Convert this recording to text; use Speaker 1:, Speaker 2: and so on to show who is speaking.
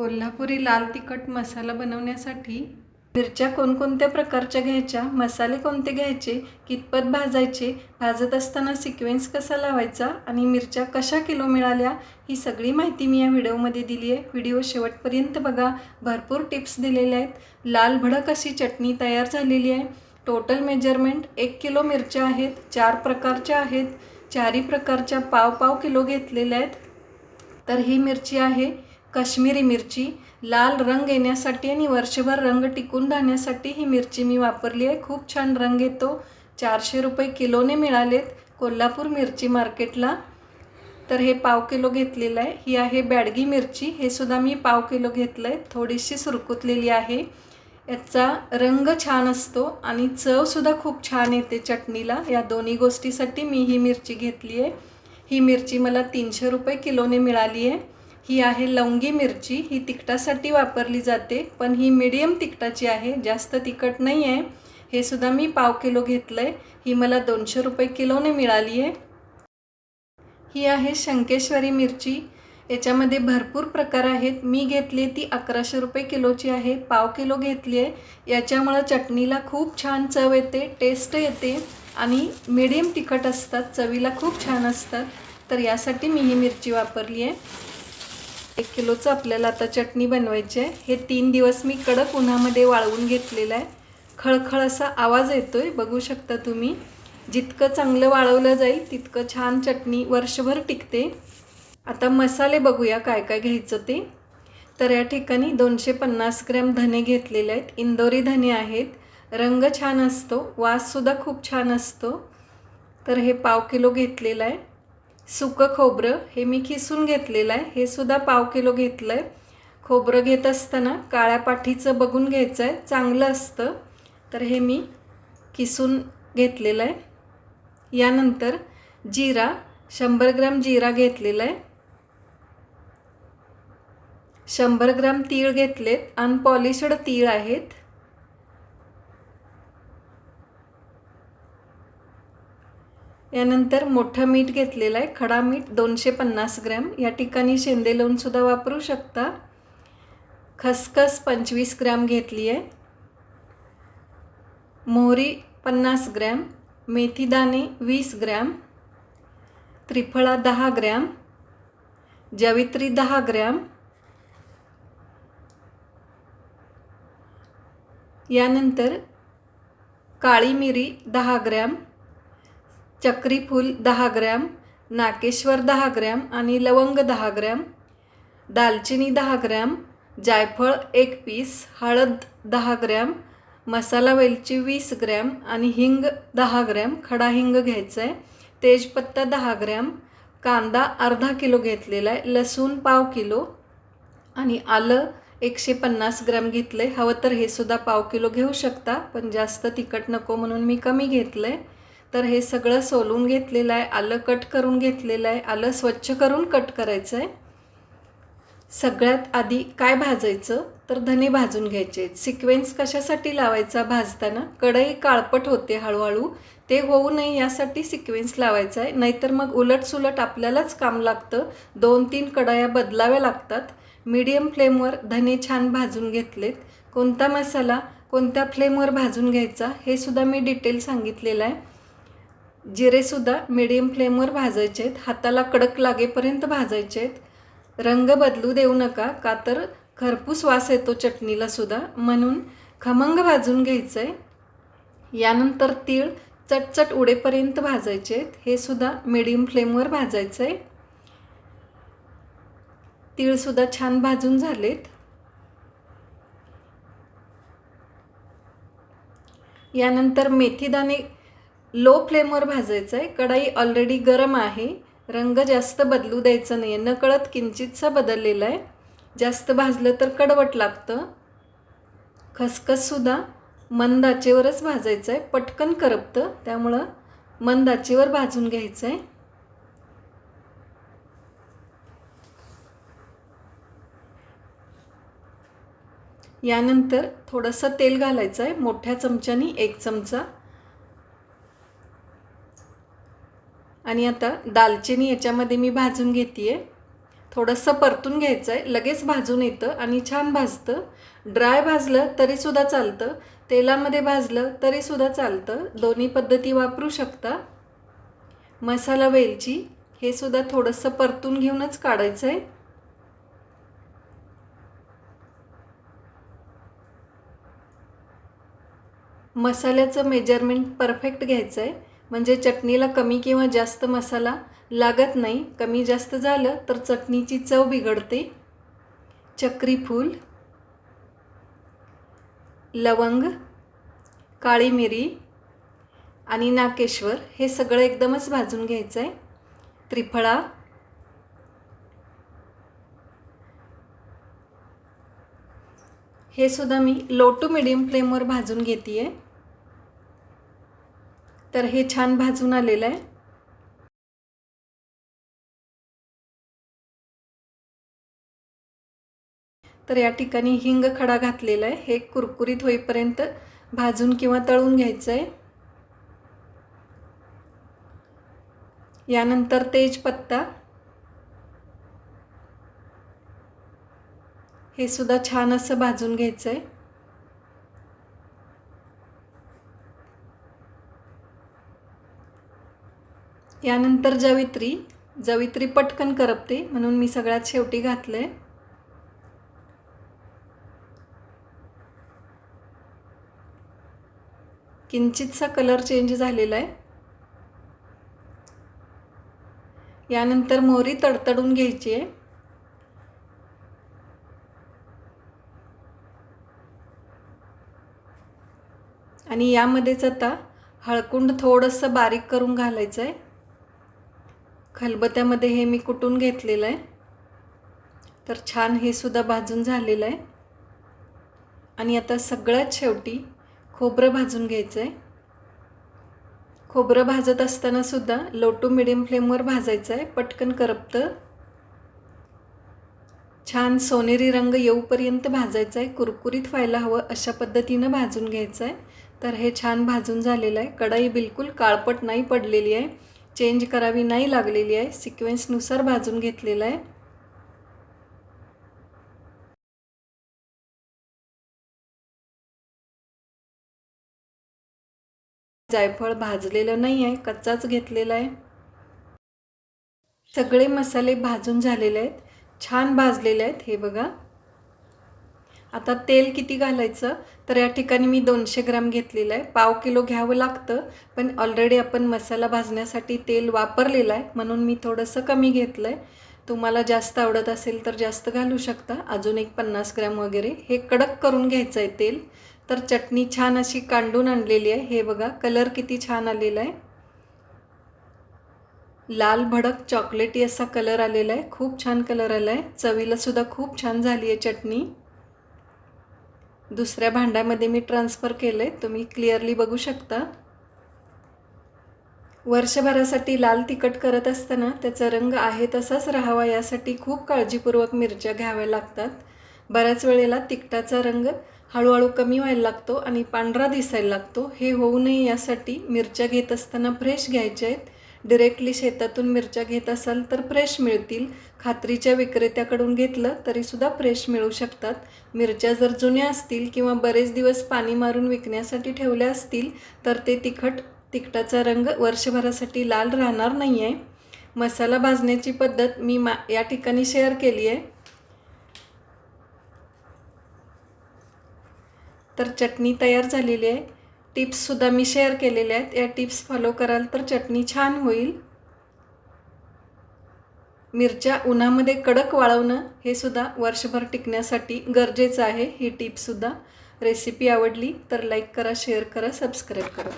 Speaker 1: कोल्हापुरी लाल तिखट मसाला बनवण्यासाठी मिरच्या कोणकोणत्या प्रकारच्या घ्यायच्या मसाले कोणते घ्यायचे कितपत भाजायचे भाजत असताना सिक्वेन्स कसा लावायचा आणि मिरच्या कशा किलो मिळाल्या ही सगळी माहिती मी या व्हिडिओमध्ये दिली आहे. व्हिडिओ शेवटपर्यंत बघा. भरपूर टिप्स दिलेल्या आहेत. लाल भडक अशी चटणी तयार झालेली आहे. टोटल मेजरमेंट एक किलो मिरच्या आहेत चार प्रकारच्या आहेत चारी प्रकारच्या पाव पाव किलो घेतलेल्या आहेत. तर ही मिरची आहे. काश्मीरी मिरची लाल रंग येण्यासाठी आणि वर्षभर रंग टिकून राहण्यासाठी ही मिरची मी वापरली आहे. खूप छान रंग येतो. चारशे रुपये किलोने मिळालेत कोल्हापूर मिरची मार्केटला. तर हे पाव किलो घेतलेलं आहे. ही आहे बॅडगी मिरची. हे सुद्धा मी पाव किलो घेतलं आहे थोडीशी सुरकुतलेली आहे. याचा रंग छान असतो आणि चवसुद्धा खूप छान येते चटणीला. या दोन्ही गोष्टीसाठी मी ही मिरची घेतली आहे. ही मिरची मला तीनशे रुपये किलोने मिळाली आहे. ही आहे लवंगी मिरची. ही तिखटासाठी वापरली जाते पण ही मिडियम तिखटाची आहे जास्त तिखट नाही आहे हे सुद्धा मी पाव किलो घेतलं आहे ही मला दोनशे रुपये किलोने मिळाली आहे. ही आहे शंकेश्वरी मिरची. याच्यामध्ये भरपूर प्रकार आहेत. मी घेतली ती अकराशे रुपये किलोची आहे. पाव किलो घेतली आहे. याच्यामुळं चटणीला खूप छान चव येते टेस्ट येते आणि मिडियम तिखट असतात चवीला खूप छान असतात. तर यासाठी मी ही मिरची वापरली आहे. एक किलोचं आपल्याला आता चटणी बनवायची आहे. हे तीन दिवस मी कडक उन्हामध्ये वाळवून घेतलेलं आहे. खळखळ असा आवाज येतो आहे बघू शकता तुम्ही. जितकं चांगलं वाळवलं जाईल तितकं छान चटणी वर्षभर टिकते. आता मसाले बघूया काय काय घ्यायचं ते. तर या ठिकाणी दोनशे पन्नास ग्रॅम धने घेतलेले आहेत. इंदोरी धने आहेत. रंग छान असतो वाससुद्धा खूप छान असतो. तर हे पाव किलो घेतलेलं आहे. सुकं खोबरं हे मी खिसून घेतलेलं आहे. हे सुद्धा पाव किलो घेतलं आहे खोबरं घेत असताना काळ्या पाठीचं बघून घ्यायचं आहे चांगलं असतं. तर हे मी किसून घेतलेलं आहे. यानंतर जिरा शंभर ग्रॅम जिरा घेतलेला आहे. शंभर ग्राम तीळ घेतलेत. अनपॉलिशड तीळ आहेत. यानंतर मोठं मीठ घेतलेलं आहे. खडा मीठ दोनशे पन्नास ग्रॅम. या ठिकाणी शेंदे लोणसुद्धा वापरू शकता. खसखस पंचवीस ग्रॅम घेतली आहे. मोहरी पन्नास ग्रॅम. मेथीदाणे वीस ग्रॅम. त्रिफळा दहा ग्रॅम. जवित्री दहा ग्रॅम. यानंतर काळी मिरी दहा ग्रॅम. चक्रीफूल दहा ग्रॅम नाकेश्वर दहा ग्रॅम आणि लवंग दहा ग्रॅम दालचिनी दहा ग्रॅम जायफळ एक पीस हळद दहा ग्रॅम मसाला वेलची वीस ग्रॅम आणि हिंग दहा ग्रॅम खडा हिंग घ्यायचा आहे तेजपत्ता दहा ग्रॅम कांदा अर्धा किलो घेतलेला आहे लसूण पाव किलो आणि आलं एकशे पन्नास ग्रॅम घेतलं आहे हवं तर हे सुद्धा पाव किलो घेऊ शकता पण जास्त तिखट नको म्हणून मी कमी घेतलं आहे तर हे सगळं सोलून घेतलेलं आहे आलं कट करून घेतलेलं आहे आलं स्वच्छ करून कट करायचं आहे. सगळ्यात आधी काय भाजायचं? तर धने भाजून घ्यायचे. सिक्वेन्स कशासाठी लावायचा भाजताना? कढई काळपट होते हळूहळू. ते होऊ नये यासाठी सिक्वेन्स लावायचा आहे. नाहीतर मग उलटसुलट आपल्यालाच काम लागतं. दोन तीन कढया बदलाव्या लागतात. मीडियम फ्लेमवर धने छान भाजून घेतलेत. कोणता मसाला कोणत्या फ्लेमवर भाजून घ्यायचा हे सुद्धा मी डिटेल सांगितलेलं आहे. जिरेसुद्धा मिडियम फ्लेमवर भाजायचे आहेत. हाताला कडक लागेपर्यंत भाजायचे आहेत. रंग बदलू देऊ नका का तर खरपूस वास येतो चटणीला सुद्धा म्हणून खमंग भाजून घ्यायचं आहे यानंतर तीळ चटचट उडेपर्यंत भाजायचे आहेत. हे सुद्धा मिडियम फ्लेमवर भाजायचं आहे तीळसुद्धा छान भाजून झालेत. यानंतर मेथीदाणे लो फ्लेमवर भाजायचं आहे कढाई ऑलरेडी गरम आहे. रंग जास्त बदलू द्यायचा नाही आहे नकळत किंचितसा बदललेला आहे. जास्त भाजलं तर कडवट लागतं. खसखससुद्धा मंद आचेवरच भाजायचं आहे पटकन करपतं. त्यामुळं मंद आचेवर भाजून घ्यायचं आहे यानंतर थोडंसं तेल घालायचं आहे मोठ्या चमच्यानी एक चमचा. आणि आता दालचिनी याच्यामध्ये मी भाजून घेते आहे थोडंसं परतून घ्यायचं आहे लगेच भाजून येतं आणि छान भाजतं. ड्राय भाजलं तरीसुद्धा चालतं. तेलामध्ये भाजलं तरीसुद्धा चालतं. दोन्ही पद्धती वापरू शकता. मसाला वेलची हे सुद्धा थोडंसं परतून घेऊनच काढायचं आहे मसाल्याचं मेजरमेंट परफेक्ट घ्यायचं आहे म्हणजे चटणीला कमी किंवा जास्त मसाला लागत नाही. कमी जास्त झालं तर चटणीची चव बिघडते. चक्री फूल लवंग काळी मिरी आणि नाकेश्वर हे सगळं एकदमच भाजून घ्यायचं आहे त्रिफळा हे सुद्धा मी लो टू मिडियम फ्लेमवर भाजून घेते आहे तर हे छान भाजून आलेलं आहे. तर या ठिकाणी हिंग खडा घातलेला आहे. हे कुरकुरीत होईपर्यंत भाजून किंवा तळून घ्यायचं आहे. यानंतर तेजपत्ता. हे सुद्धा छान असं भाजून घ्यायचं आहे. यानंतर जवित्री जवित्री पटकन करपते म्हणून मी सगळ्यात शेवटी घातलं आहे किंचितसा कलर चेंज झालेला आहे. यानंतर मोहरी तडतडून घ्यायची आहे. आणि यामध्येच आता हळकुंड थोडंसं बारीक करून घालायचं आहे खलबत्यामध्ये हे मी कुटून घेतलेलं आहे. तर छान हे सुद्धा भाजून झालेलं आहे. आणि आता सगळ्यात शेवटी खोबरं भाजून घ्यायचं आहे खोबरं भाजत असताना सुद्धा लो टू मिडियम फ्लेमवर भाजायचं आहे पटकन करपतं. छान सोनेरी रंग येऊपर्यंत भाजायचं आहे कुरकुरीत व्हायला हवं अशा पद्धतीनं भाजून घ्यायचं आहे तर हे छान भाजून झालेलं आहे. कढाई बिलकुल काळपट नाही पडलेली आहे. चेंज करावी नाही लागलेली आहे. सिक्वेन्सनुसार भाजून घेतलेलं आहे. जायफळ भाजलेलं नाही आहे. कच्चाच घेतलेला आहे. सगळे मसाले भाजून झालेले आहेत. छान भाजलेले आहेत. हे बघा. आता तेल किती घालायचं? तर या ठिकाणी मी दोनशे ग्राम घेतलेलं आहे. पाव किलो घ्यावं लागतं पण ऑलरेडी आपण मसाला भाजण्यासाठी तेल वापरलेलं आहे म्हणून मी थोडंसं कमी घेतलं आहे तुम्हाला जास्त आवडत असेल तर जास्त घालू शकता. अजून एक पन्नास ग्रॅम वगैरे. हे कडक करून घ्यायचं आहे तेल. तर चटणी छान अशी कांडून आणलेली आहे. हे बघा कलर किती छान आलेला आहे. लाल भडक चॉकलेटी असा कलर आलेला आहे. खूप छान कलर आला आहे चवीलासुद्धा खूप छान झाली आहे चटणी. दुसऱ्या भांड्यामध्ये मी ट्रान्सफर केलं आहे तुम्ही क्लिअरली बघू शकता. वर्षभरासाठी लाल तिखट करत असताना त्याचा रंग आहे तसाच राहावा यासाठी खूप काळजीपूर्वक मिरच्या घ्याव्या लागतात. बऱ्याच वेळेला तिखटाचा रंग हळूहळू कमी व्हायला लागतो आणि पांढरा दिसायला लागतो. हे होऊ नये यासाठी मिरच्या घेत असताना फ्रेश घ्यायच्या आहेत. डिरेक्टली शेतातून मिरच्या घेत असाल तर फ्रेश मिळतील. खात्रीच्या विक्रेत्याकडून घेतलं तरीसुद्धा फ्रेश मिळू शकतात. मिरच्या जर जुन्या असतील किंवा बरेच दिवस पाणी मारून विकण्यासाठी ठेवल्या असतील तर ते तिखट तिखटाचा रंग वर्षभरासाठी लाल राहणार नाही आहे मसाला भाजण्याची पद्धत मी मा या ठिकाणी शेअर केली आहे. तर चटणी तयार झालेली आहे. टिप्ससुद्धा मी शेअर केलेल्या आहेत. या टिप्स फॉलो कराल तर चटणी छान होईल. मिरच्या उन्हामध्ये कडक वाळवणं हे सुद्धा वर्षभर टिकण्यासाठी गरजेचं आहे. ही टिपसुद्धा रेसिपी आवडली तर लाईक करा शेअर करा सबस्क्राईब करा.